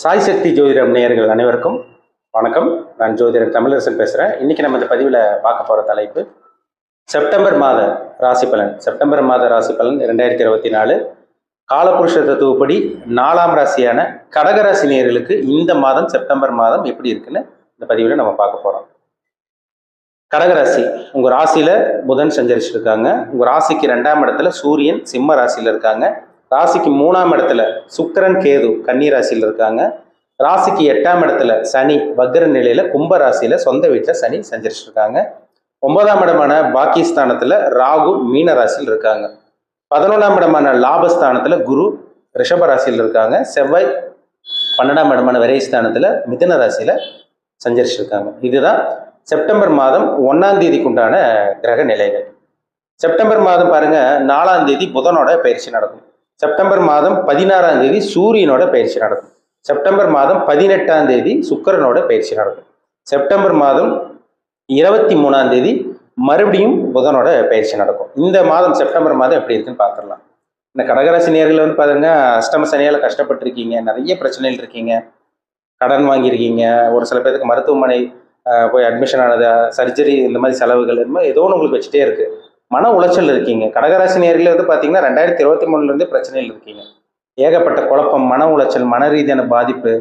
சாய் சக்தி ஜோதிடம் நேயர்கள் அனைவருக்கும் வணக்கம். நான் ஜோதிடர் தமிழரசன் பேசுகிறேன் இன்றைக்கி நம்ம இந்த பதிவில் பார்க்க போகிற தலைப்பு செப்டம்பர் மாத ராசி பலன். செப்டம்பர் மாத ராசி பலன் ரெண்டாயிரத்தி இருபத்தி நாலு. காலபுருஷ தத்துவப்படி நாலாம் ராசியான கடகராசி நேயர்களுக்கு இந்த மாதம் செப்டம்பர் மாதம் எப்படி இருக்குன்னு இந்த பதிவில் நம்ம பார்க்க போகிறோம் கடகராசி உங்கள் ராசியில் புதன் சஞ்சரிச்சிருக்காங்க. உங்கள் ராசிக்கு ரெண்டாம் இடத்துல சூரியன் சிம்ம ராசியில் இருக்காங்க. ராசிக்கு மூணாம் இடத்துல சுக்கரன் கேது கன்னி ராசியில் இருக்காங்க. ராசிக்கு எட்டாம் இடத்துல சனி வக்ர நிலையில கும்ப ராசியில சொந்த வீட்டில் சனி சஞ்சரிச்சிருக்காங்க. ஒன்பதாம் இடமான பாக்கியஸ்தானத்துல ராகு மீன ராசியில் இருக்காங்க. பதினொன்றாம் இடமான லாபஸ்தானத்துல குரு ரிஷப ராசியில் இருக்காங்க. செவ்வாய் பன்னெண்டாம் இடமான விரைஸ்தானத்துல மிதன ராசியில சஞ்சரிச்சிருக்காங்க. இதுதான் செப்டம்பர் மாதம் ஒன்றாம் தேதிக்குண்டான கிரக நிலைகள். செப்டம்பர் மாதம் பாருங்க நாலாம் தேதி புதனோட பயிற்சி நடக்கும். செப்டம்பர் மாதம் பதினாறாம் தேதி சூரியனோட பயிற்சி நடக்கும். செப்டம்பர் மாதம் பதினெட்டாம் தேதி சுக்கரனோட பயிற்சி நடக்கும். செப்டம்பர் மாதம் இருபத்தி மூணாம் தேதி மறுபடியும் புதனோட பயிற்சி நடக்கும். இந்த மாதம் செப்டம்பர் மாதம் எப்படி இருக்குன்னு பார்த்துடலாம். இந்த கடகராசி நேர்கள் வந்து பாருங்க அஷ்டம சனியால் கஷ்டப்பட்டிருக்கீங்க நிறைய பிரச்சனைகள் இருக்கீங்க. கடன் வாங்கியிருக்கீங்க ஒரு சில பேருக்கு மருத்துவமனை போய் அட்மிஷன் ஆனது சர்ஜரி இந்த மாதிரி செலவுகள் இந்த மாதிரி ஏதோ ஒன்று உங்களுக்கு வச்சுட்டே இருக்கு. மன உளைச்சல் இருக்கீங்க. கடகராசி நேரில் வந்து பார்த்தீங்கன்னா ரெண்டாயிரத்தி இருபத்தி மூணுலேருந்து பிரச்சனையில் இருக்கீங்க. ஏகப்பட்ட குழப்பம் மன உளைச்சல் மன ரீதியான பாதிப்பு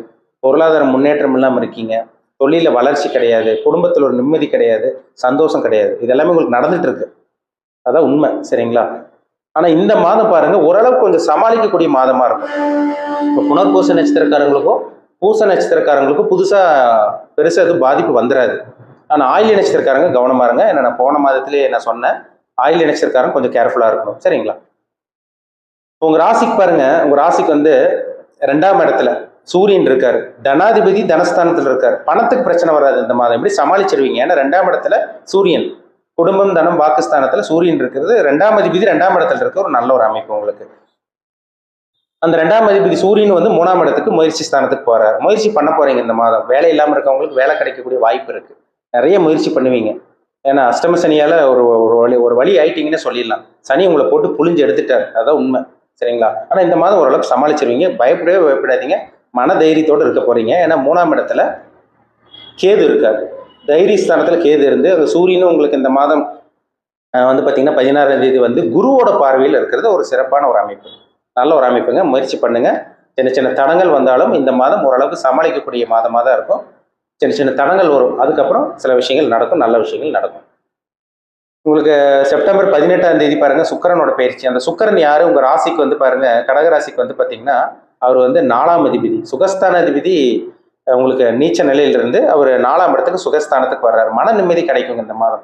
பொருளாதார முன்னேற்றம் இல்லாமல் இருக்கீங்க. தொழிலில் வளர்ச்சி கிடையாது. குடும்பத்தில் ஒரு நிம்மதி கிடையாது. சந்தோஷம் கிடையாது. இதெல்லாமே உங்களுக்கு நடந்துட்டு இருக்கு அதான் உண்மை. சரிங்களா? ஆனால் இந்த மாதம் பாருங்க ஓரளவுக்கு கொஞ்சம் சமாளிக்கக்கூடிய மாதமாக இருக்கும். இப்போ புனர்பூச நட்சத்திரக்காரங்களுக்கும் பூச நட்சத்திரக்காரங்களுக்கும் புதுசாக பெருசாக எதுவும் பாதிப்பு வந்துடாது ஆனால் ஆயில் நட்சத்திரக்காரங்க கவனமாக இருங்க. ஏன்னா நான் போன மாதத்திலே நான் சொன்னேன். ஆயில் நட்சத்திரக்காரன் கொஞ்சம் கேர்ஃபுல்லாக இருக்கணும். சரிங்களா? உங்க ராசிக்கு பாருங்க உங்க ராசிக்கு வந்து ரெண்டாம் இடத்துல சூரியன் இருக்காரு. தனாதிபதி தனஸ்தானத்தில் இருக்காரு. பணத்துக்கு பிரச்சனை வராது இந்த மாதம். எப்படி சமாளிச்சிருவீங்க? ஏன்னா ரெண்டாம் இடத்துல சூரியன் குடும்பம் தனம் வாக்குஸ்தானத்துல சூரியன் இருக்கிறது. ரெண்டாம் அதிபதி ரெண்டாம் இடத்துல இருக்க ஒரு நல்ல ஒரு அமைப்பு உங்களுக்கு. அந்த ரெண்டாம் அதிபதி சூரியன் வந்து மூணாம் இடத்துக்கு முயற்சி ஸ்தானத்துக்கு போறாரு. முயற்சி பண்ண போறீங்க இந்த மாதம். வேலை இல்லாமல் இருக்கவங்களுக்கு வேலை கிடைக்கக்கூடிய வாய்ப்பு இருக்கு. நிறைய முயற்சி பண்ணுவீங்க. ஏன்னா அஷ்டம சனியால் ஒரு ஒரு வழி ஒரு வழி ஆயிட்டீங்கன்னு சொல்லிடலாம். சனி உங்களை போட்டு புளிஞ்சு எடுத்துட்டார். அதான் உண்மை. சரிங்களா? ஆனால் இந்த மாதம் ஓரளவுக்கு சமாளிச்சிருவீங்க. பயப்படவே பயப்படாதீங்க. மன தைரியத்தோடு இருக்க போகிறீங்க ஏன்னா மூணாம் இடத்துல கேது இருக்காது தைரிய ஸ்தானத்தில் கேது இருந்து அந்த சூரியனும் உங்களுக்கு இந்த மாதம் வந்து பார்த்தீங்கன்னா பதினாறாம் தேதி வந்து குருவோட பார்வையில் இருக்கிறது ஒரு சிறப்பான ஒரு அமைப்பு. நல்ல ஒரு அமைப்புங்க. முயற்சி பண்ணுங்கள் சின்ன சின்ன தடங்கள் வந்தாலும் இந்த மாதம் ஓரளவுக்கு சமாளிக்கக்கூடிய மாதமாக தான் இருக்கும். சின்ன சின்ன தடங்கள் வரும். அதுக்கப்புறம் சில விஷயங்கள் நடக்கும் நல்ல விஷயங்கள் நடக்கும். உங்களுக்கு செப்டம்பர் பதினெட்டாம் தேதி பாருங்க சுக்கரனோட பயிற்சி. அந்த சுக்கரன் யாரு? உங்க ராசிக்கு வந்து பாருங்க கடக ராசிக்கு வந்து பாத்தீங்கன்னா அவர் வந்து நாலாம் அதிபதி. சுகஸ்தான அதிபதி உங்களுக்கு நீச்ச நிலையிலிருந்து அவர் நாலாம் இடத்துக்கு சுகஸ்தானத்துக்கு வர்றாரு. மன நிம்மதி கிடைக்குங்க இந்த மாதம்.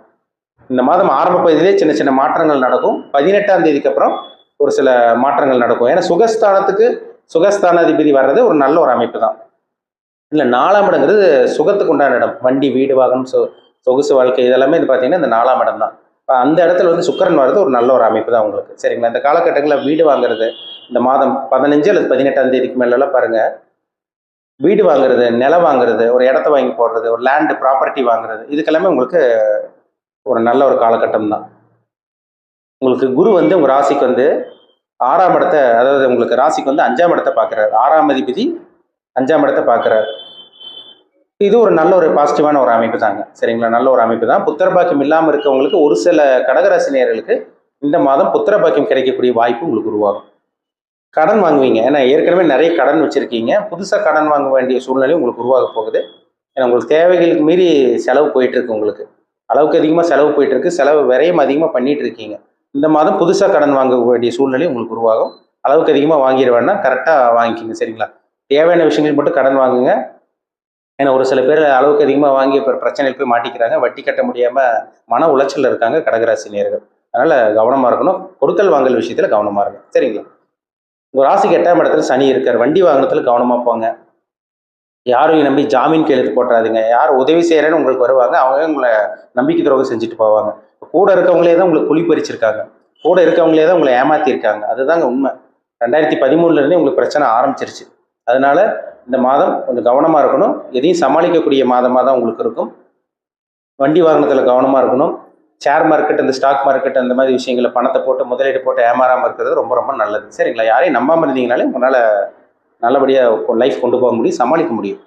இந்த மாதம் ஆரம்ப பகுதியிலே சின்ன சின்ன மாற்றங்கள் நடக்கும். பதினெட்டாம் தேதிக்கு அப்புறம் ஒரு சில மாற்றங்கள் நடக்கும். ஏன்னா சுகஸ்தானத்துக்கு சுகஸ்தான அதிபதி வர்றது ஒரு நல்ல ஒரு அமைப்பு தான். இல்லை நாலாம் இடங்கிறது சுகத்துக்கு உண்டான இடம். வண்டி வீடு வாகனம் சொ சொகுசு வாழ்க்கை இதெல்லாமே இது பார்த்தீங்கன்னா இந்த நாலாம் இடம் தான் இப்போ அந்த இடத்துல வந்து சுக்கரன் வர்றது ஒரு நல்ல ஒரு அமைப்பு தான் உங்களுக்கு. சரிங்களா? இந்த காலகட்டங்களில் வீடு வாங்குறது இந்த மாதம் பதினஞ்சு அல்லது பதினெட்டாம் தேதிக்கு மேலெல்லாம் பாருங்கள் வீடு வாங்குறது நிலம் வாங்குறது ஒரு இடத்த வாங்கி போடுறது ஒரு லேண்டு ப்ராப்பர்ட்டி வாங்குறது இதுக்கெல்லாமே உங்களுக்கு ஒரு நல்ல ஒரு காலகட்டம் தான் உங்களுக்கு குரு வந்து உங்கள் ராசிக்கு வந்து ஆறாம் இடத்த அதாவது உங்களுக்கு ராசிக்கு வந்து அஞ்சாம் இடத்த பார்க்குறாரு. ஆறாம் அதிபதி அஞ்சாம் இடத்தை பார்க்குறாரு. இது ஒரு நல்ல ஒரு பாசிட்டிவான ஒரு அமைப்பு தாங்க. சரிங்களா? நல்ல ஒரு அமைப்பு தான். புத்திர பாக்கியம் இல்லாமல் இருக்கவங்களுக்கு ஒரு சில கடகராசினியர்களுக்கு இந்த மாதம் புத்திர பாக்கியம் கிடைக்கக்கூடிய வாய்ப்பு உங்களுக்கு உருவாகும். கடன் வாங்குவீங்க. ஏன்னா ஏற்கனவே நிறைய கடன் வச்சுருக்கீங்க. புதுசாக கடன் வாங்க வேண்டிய சூழ்நிலை உங்களுக்கு உருவாக போகுது. ஏன்னா உங்களுக்கு தேவைகளுக்கு மீறி செலவு போயிட்டுருக்கு உங்களுக்கு. அளவுக்கு அதிகமாக செலவு போயிட்டுருக்கு. செலவு விரையும் அதிகமாக பண்ணிகிட்டு இருக்கீங்க இந்த மாதம் புதுசாக கடன் வாங்க வேண்டிய சூழ்நிலை உங்களுக்கு உருவாகும். அளவுக்கு அதிகமாக வாங்கிட வேணாம். கரெக்டாக வாங்கிக்கிங்க. சரிங்களா? தேவையான விஷயங்கள் மட்டும் கடன் வாங்குங்க. ஏன்னா ஒரு சில பேர் அளவுக்கு அதிகமாக வாங்கி இப்போ பிரச்சனையில் போய் மாட்டிக்கிறாங்க. வட்டி கட்ட முடியாமல் மன உளைச்சலில் இருக்காங்க கடகராசி நேர்கள் அதனால் கவனமாக இருக்கணும். கொடுக்கல் வாங்கல் விஷயத்தில் கவனமாக இருங்க. சரிங்களா? உங்கள் ராசிக்கு எட்டாம் இடத்துல சனி இருக்கார். வண்டி வாகனத்துல கவனமாக போங்க. யாரையும் நம்பி ஜாமீன் கையெழுத்து போட்டுறாதீங்க. யார் உதவி செய்கிறேன்னு உங்களுக்கு வருவாங்க. அவங்க உங்களை நம்பிக்கை துரோகம் செஞ்சுட்டு போவாங்க. கூட இருக்கவங்களே தான் உங்களுக்கு குழி பறிச்சிருக்காங்க. கூட இருக்கவங்களே தான் உங்களை ஏமாத்திருக்காங்க. அதுதாங்க உண்மை. ரெண்டாயிரத்தி பதிமூணுலேருந்தே உங்களுக்கு பிரச்சனை ஆரம்பிச்சிருச்சு. அதனால இந்த மாதம் கொஞ்சம் கவனமாக இருக்கணும். எதையும் சமாளிக்கக்கூடிய மாதமாக தான் உங்களுக்கு இருக்கும். வண்டி வாகனத்தில் கவனமாக இருக்கணும். ஷேர் மார்க்கெட் அந்த ஸ்டாக் மார்க்கெட் அந்த மாதிரி விஷயங்களை பணத்தை போட்டு முதலீடு போட்டு ஏமாறாமல் இருக்கிறது ரொம்ப ரொம்ப நல்லது. சரிங்களா? யாரையும் நம்பாமல் இருந்தீங்கனாலே உங்களால் நல்லபடியாக லைஃப் கொண்டு போக முடியும் சமாளிக்க முடியும்.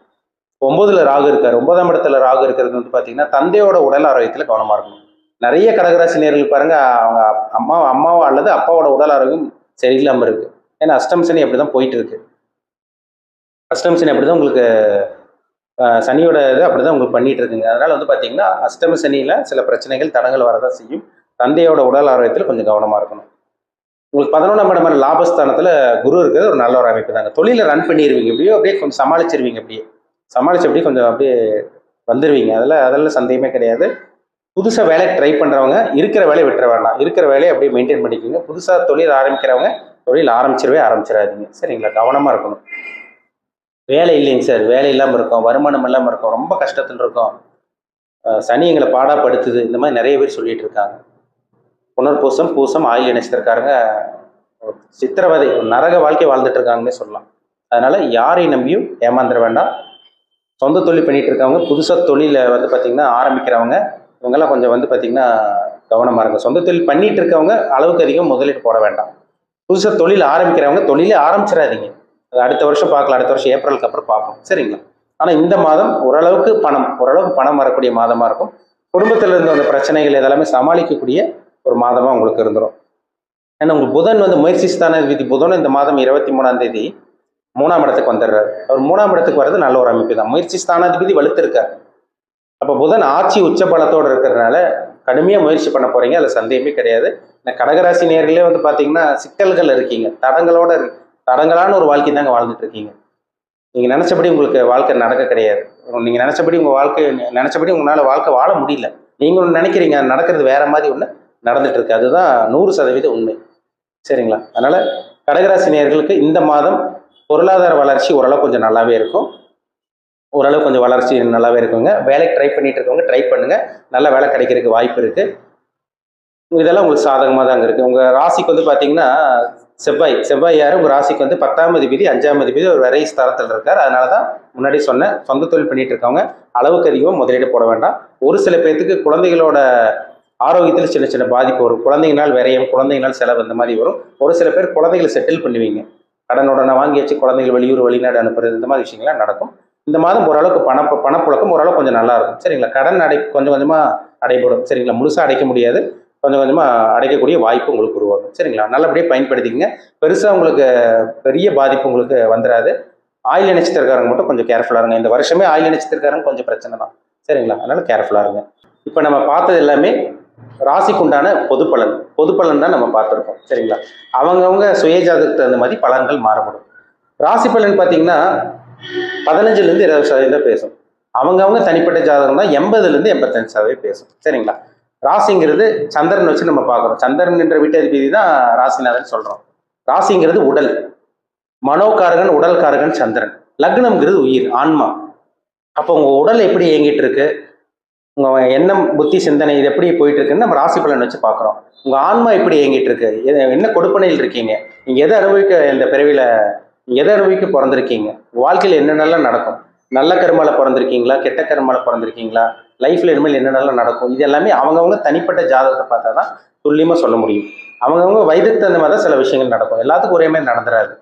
ஒம்பதுல ராகு இருக்கார். ஒன்பதாம் இடத்துல ராகு இருக்கிறது வந்து பார்த்தீங்கன்னா தந்தையோட உடல் ஆரோக்கியத்தில் கவனமாக இருக்கணும். நிறைய கடகராசி நேர்கள் பாருங்க அவங்க அம்மா அம்மாவோ அல்லது அப்பாவோட உடல் ஆரோக்கியம் சரியில்லாமல் இருக்குது ஏன்னா அஷ்டம் சனி அப்படி தான் போயிட்டு இருக்கு. அஷ்டமசனி அப்படி தான் உங்களுக்கு சனியோட இது அப்படி தான் உங்களுக்கு பண்ணிட்டு இருக்குங்க. அதனால வந்து பார்த்தீங்கன்னா அஷ்டம சனியில் சில பிரச்சனைகள் தடங்கள் வரதான் செய்யும். தந்தையோட உடல் ஆரோக்கியத்தில் கொஞ்சம் கவனமாக இருக்கணும். உங்களுக்கு பதினொன்றாம் இடமான லாபஸ்தானத்தில் குரு இருக்கிறது ஒரு நல்ல ஒரு அமைப்பு தாங்க. தொழிலை ரன் பண்ணிடுவீங்க எப்படியோ அப்படியே கொஞ்சம் சமாளிச்சிருவீங்க அப்படியே. சமாளிச்சு அப்படியே கொஞ்சம் அப்படியே வந்துடுவீங்க அதில் அதெல்லாம் சந்தேகமே கிடையாது. புதுசாக வேலைக்கு ட்ரை பண்ணுறவங்க இருக்கிற வேலையை விட்டுற வேண்டாம் இருக்கிற வேலையை அப்படியே மெயின்டைன் பண்ணிக்கோங்க. புதுசாக தொழில் ஆரம்பிக்கிறவங்க தொழில் ஆரம்பிச்சிடவே ஆரம்பிச்சிடாதீங்க. சரிங்களா? கவனமாக இருக்கணும். வேலை இல்லைங்க சார் வேலை இல்லாமல் இருக்கோம் வருமானம் இல்லாமல் இருக்கோம் ரொம்ப கஷ்டத்தில் இருக்கோம். சனி எங்களை பாடாப்படுத்துது இந்த மாதிரி நிறைய பேர் சொல்லிட்டு இருக்காங்க. புனர்பூசம் பூசம் ஆயில் இணைச்சிருக்காருங்க. சித்திரவதை நரக வாழ்க்கை வாழ்ந்துட்டு இருக்காங்கன்னே சொல்லலாம். அதனால யாரை நம்பியும் ஏமாந்துட வேண்டாம். சொந்த தொழில் பண்ணிட்டு இருக்கவங்க புதுசாக தொழிலை வந்து பார்த்திங்கன்னா ஆரம்பிக்கிறவங்க இவங்கெல்லாம் கொஞ்சம் வந்து பார்த்திங்கன்னா கவனமாக இருங்க. சொந்த தொழில் பண்ணிட்டு இருக்கவங்க அளவுக்கு அதிகம் முதலீடு போட வேண்டாம். புதுசாக தொழில் ஆரம்பிக்கிறவங்க தொழிலே ஆரம்பிச்சிடாதீங்க. அது அடுத்த வருஷம் பார்க்கலாம் அடுத்த வருஷம் ஏப்ரலுக்கு அப்புறம் பார்ப்போம். சரிங்களா? ஆனால் இந்த மாதம் ஓரளவுக்கு பணம் ஓரளவுக்கு பணம் வரக்கூடிய மாதமாக இருக்கும். குடும்பத்தில் இருந்த அந்த பிரச்சனைகள் இதெல்லாமே சமாளிக்கக்கூடிய ஒரு மாதமாக உங்களுக்கு இருந்துரும். ஏன்னா உங்களுக்கு புதன் வந்து முயற்சி ஸ்தான விதி புதன் இந்த மாதம் இருபத்தி மூணாம் தேதி மூணாம் இடத்துக்கு வந்துடுறாரு. அவர் மூணாம் இடத்துக்கு வர்றது நல்ல ஒரு அமைப்பு தான். முயற்சி ஸ்தானாதிபதி வலுத்திருக்கார். அப்போ புதன் ஆட்சி உச்ச பலத்தோடு இருக்கிறதுனால கடுமையாக முயற்சி பண்ண போகிறீங்க அதில் சந்தேகமே கிடையாது. இந்த கடகராசி நேர்களே வந்து பார்த்தீங்கன்னா சிக்கல்கள் இருக்கீங்க தடங்களோட இருக்கு தடங்களான ஒரு வாழ்க்கை தாங்க வாழ்ந்துட்டு இருக்கீங்க. நீங்கள் நினச்சபடி உங்களுக்கு வாழ்க்கை நடக்க கிடையாது. நீங்கள் நினச்சபடி உங்கள் வாழ்க்கை நினச்சபடி உங்களால் வாழ்க்கை வாழ முடியல. நீங்கள் ஒன்று நினைக்கிறீங்க அது நடக்கிறது வேற மாதிரி ஒன்று நடந்துட்டு இருக்கு. அதுதான் நூறு சதவீத உண்மை. சரிங்களா? அதனால கடகராசி நேர்களுக்கு இந்த மாதம் பொருளாதார வளர்ச்சி ஓரளவு கொஞ்சம் நல்லாவே இருக்கும். ஓரளவு கொஞ்சம் வளர்ச்சி நல்லாவே இருக்குங்க. வேலைக்கு ட்ரை பண்ணிட்டு இருக்கவங்க ட்ரை பண்ணுங்க. நல்ல வேலை கிடைக்கிறதுக்கு வாய்ப்பு இருக்கு. இதெல்லாம் உங்களுக்கு சாதகமாக தாங்க இருக்குது உங்கள் ராசிக்கு வந்து பார்த்தீங்கன்னா செவ்வாய் செவ்வாய் யார்? உங்கள் ராசிக்கு வந்து பத்தாம் அதிபதி அஞ்சாம் அதிபதி ஒரு வரை ஸ்தரத்தில் இருக்கார். அதனால தான் முன்னாடி சொன்னேன் சொந்த தொழில் பண்ணிட்டு இருக்கவங்க அளவுக்கு அதிகமாக முதலீடு போட வேண்டாம். ஒரு சில பேர்த்துக்கு குழந்தைகளோட ஆரோக்கியத்தில் சின்ன சின்ன பாதிப்பு வரும். குழந்தைங்களால் விரயம் குழந்தைங்களால் செலவு இந்த மாதிரி வரும். ஒரு சில பேர் குழந்தைகளை செட்டில் பண்ணுவீங்க. கடன் உடனே வாங்கி வச்சு குழந்தைகள் வெளியூர் வெளிநாடு அனுப்புறது இந்த மாதிரி விஷயங்கள்லாம் நடக்கும். இந்த மாதம் ஓரளவுக்கு பண பணப்புழக்கம் ஓரளவுக்கு கொஞ்சம் நல்லா இருக்கும். சரிங்களா? கடன் அடை கொஞ்சம் கொஞ்சமாக அடைபடும். சரிங்களா? முழுசாக அடைக்க முடியாது. கொஞ்சம் கொஞ்சமாக அடைக்கக்கூடிய வாய்ப்பு உங்களுக்கு உருவாகும். சரிங்களா? நல்லபடியாக பயன்படுத்திக்கங்க. பெருசாக உங்களுக்கு பெரிய பாதிப்பு உங்களுக்கு வந்துடாது ஆயில் நட்சத்திரக்காரங்க மட்டும் கொஞ்சம் கேர்ஃபுல்லாக இருங்க. இந்த வருஷமே ஆயில் நட்சத்திரக்காரங்க கொஞ்சம் பிரச்சனை தான். சரிங்களா? அதனால் கேர்ஃபுல்லாக இருங்க. இப்போ நம்ம பார்த்தது எல்லாமே ராசிக்கு உண்டான பொது பலன். பொது பலன் தான் நம்ம பார்த்துருக்கோம். சரிங்களா? அவங்கவுங்க சுயஜாதகத்துக்கு தகுந்த மாதிரி பலன்கள் மாறுபடும் ராசி பலன் பார்த்தீங்கன்னா பதினஞ்சுலேருந்து இருபது சதவீதம் பேசும். அவங்கவுங்க தனிப்பட்ட ஜாதகம் தான் எண்பதுலேருந்து எண்பத்தஞ்சு சதவீதம் பேசும். சரிங்களா? ராசிங்கிறது சந்திரன் வச்சு நம்ம பார்க்குறோம். சந்திரன் என்ற வீட்டதிபதி தான் ராசிநாதன் சொல்கிறோம் ராசிங்கிறது உடல். மனோகாரகன் உடல்காரகன் சந்திரன். லக்னம்ங்கிறது உயிர் ஆன்மா. அப்போ உங்கள் உடல் எப்படி இயங்கிட்டு இருக்கு? உங்கள் எண்ணம் புத்தி சிந்தனை இது எப்படி போயிட்டு இருக்குன்னு நம்ம ராசி பலன் வச்சு பார்க்குறோம். உங்கள் ஆன்மா எப்படி இயங்கிட்டு இருக்கு? என்ன கொடுப்பனையில் இருக்கீங்க? நீங்கள் எதை அனுபவிக்க இந்த பிறவியில் நீங்கள் எதை அனுபவிக்க பிறந்திருக்கீங்க? உங்கள் வாழ்க்கையில் என்னென்னலாம் நடக்கும்? நல்ல கருமாவில் பிறந்திருக்கீங்களா? கெட்ட கருமாவில் பிறந்திருக்கீங்களா? லைஃப்ல இனிமேல் என்னென்னலாம் நடக்கும் இது எல்லாமே அவங்கவுங்க தனிப்பட்ட ஜாதகத்தை பார்த்தா தான் துல்லியமாக சொல்ல முடியும். அவங்கவுங்க வயதுக்கு தகுந்த மாதிரி தான் சில விஷயங்கள் நடக்கும். எல்லாத்துக்கும் ஒரே மாதிரி நடந்துடாது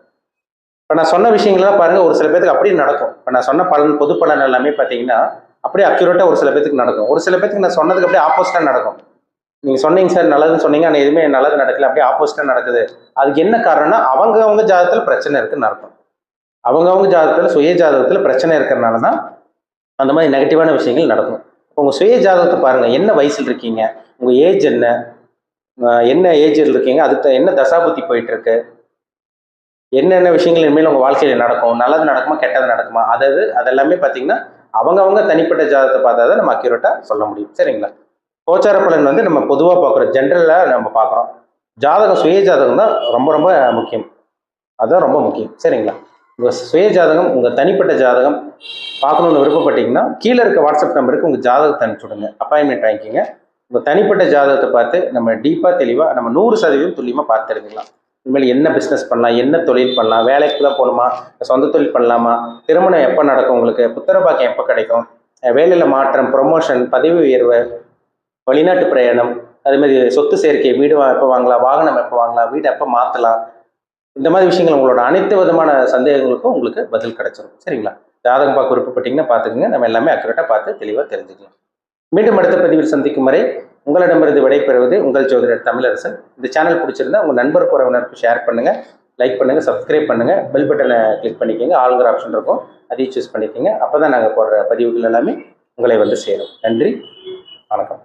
இப்போ நான் சொன்ன விஷயங்கள்லாம் பாருங்க ஒரு சில பேருக்கு அப்படியே நடக்கும். இப்போ நான் சொன்ன பலன் பொது பலன் எல்லாமே பார்த்தீங்கன்னா அப்படியே அக்யூரேட்டாக ஒரு சில பேத்துக்கு நடக்கும். ஒரு சில பேத்துக்கு நான் சொன்னதுக்கு அப்படியே ஆப்போசிட்டாக நடக்கும். நீங்கள் சொன்னீங்க சார் நல்லதுன்னு சொன்னீங்க ஆனால் எதுவுமே நல்லது நடக்கல அப்படியே ஆப்போசிட்டாக நடக்குது. அதுக்கு என்ன காரணம்னா அவங்க அவங்க ஜாதகத்தில் பிரச்சனை இருக்குன்னு அர்த்தம். அவங்கவுங்க ஜாதகத்தில் சுய ஜாதகத்தில் பிரச்சனை இருக்கிறனால தான் அந்த மாதிரி நெகட்டிவான விஷயங்கள் நடக்கும். உங்கள் சுய ஜாதகத்தை பாருங்கள் என்ன வயசில் இருக்கீங்க? உங்கள் ஏஜ் என்ன? என்ன ஏஜில் இருக்கீங்க? அதுக்கு என்ன தசாபுத்தி போயிட்டுருக்கு? என்னென்ன விஷயங்கள் இனிமேல் உங்கள் வாழ்க்கையில் நடக்கும்? நல்லது நடக்குமா கெட்டது நடக்குமா? அதாவது அதெல்லாமே பார்த்தீங்கன்னா அவங்கவங்க தனிப்பட்ட ஜாதகத்தை பார்த்தா தான் நம்ம அக்யூரேட்டாக சொல்ல முடியும். சரிங்களா? கோச்சார பலன் வந்து நம்ம பொதுவாக பார்க்குறோம் ஜென்ரலாக நம்ம பார்க்குறோம் ஜாதகம் சுய ஜாதகம் தான் ரொம்ப ரொம்ப முக்கியம். அதுதான் ரொம்ப முக்கியம். சரிங்களா? உங்கள் சுய ஜாதகம் உங்கள் தனிப்பட்ட ஜாதகம் பார்க்கணுன்னு விருப்பப்பட்டீங்கன்னா கீழே இருக்க வாட்ஸ்அப் நம்பருக்கு உங்கள் ஜாதகத்தை அனுப்பிச்சி விடுங்க அப்பாயின்மெண்ட் வாங்கிக்கிங்க. உங்கள் தனிப்பட்ட ஜாதகத்தை பார்த்து நம்ம டீப்பாக தெளிவாக நம்ம நூறு சதவீதம் துல்லியமாக பார்த்து எடுக்கலாம் இனிமேல் என்ன பிஸ்னஸ் பண்ணலாம் என்ன தொழில் பண்ணலாம் வேலைக்கு தான் போகணுமா சொந்த தொழில் பண்ணலாமா திருமணம் எப்போ நடக்கும் உங்களுக்கு புத்திர பாக்கியம் எப்போ கிடைக்கும் வேலையில் மாற்றம் ப்ரொமோஷன் பதவி உயர்வு வெளிநாட்டு பிரயாணம் அதேமாதிரி சொத்து சேர்க்கை வீடு வா- எப்போ வாங்கலாம் வாகனம் எப்போ வாங்கலாம் வீடு எப்போ மாற்றலாம் இந்த மாதிரி விஷயங்கள் உங்களோட அனைத்து விதமான சந்தேகங்களுக்கும் உங்களுக்கு பதில் கிடைச்சிரும். சரிங்களா? ஜாதகம் பார்க்க விருப்பப்பட்டீங்கன்னா பார்த்துக்குங்க. நம்ம எல்லாமே அக்குரேட்டாக பார்த்து தெளிவாக தெரிஞ்சுக்கலாம். மீண்டும் அடுத்த பதிவில் சந்திக்கும் வரை உங்களிடமிருந்து விடைபெறுவது உங்கள் ஜோதிடர் தமிழரசன். இந்த சேனல் பிடிச்சிருந்தா உங்கள் நண்பர் உறவினருக்கு ஷேர் பண்ணுங்கள் லைக் பண்ணுங்கள் சப்ஸ்கிரைப் பண்ணுங்கள் பெல் பட்டனை கிளிக் பண்ணிக்கோங்க. ஆளுங்கிற ஆப்ஷன் இருக்கும். அதையும் சூஸ் பண்ணிக்கோங்க. அப்போ தான் நாங்கள் போடுற பதிவுகள் எல்லாமே உங்களை வந்து சேரும். நன்றி. வணக்கம்.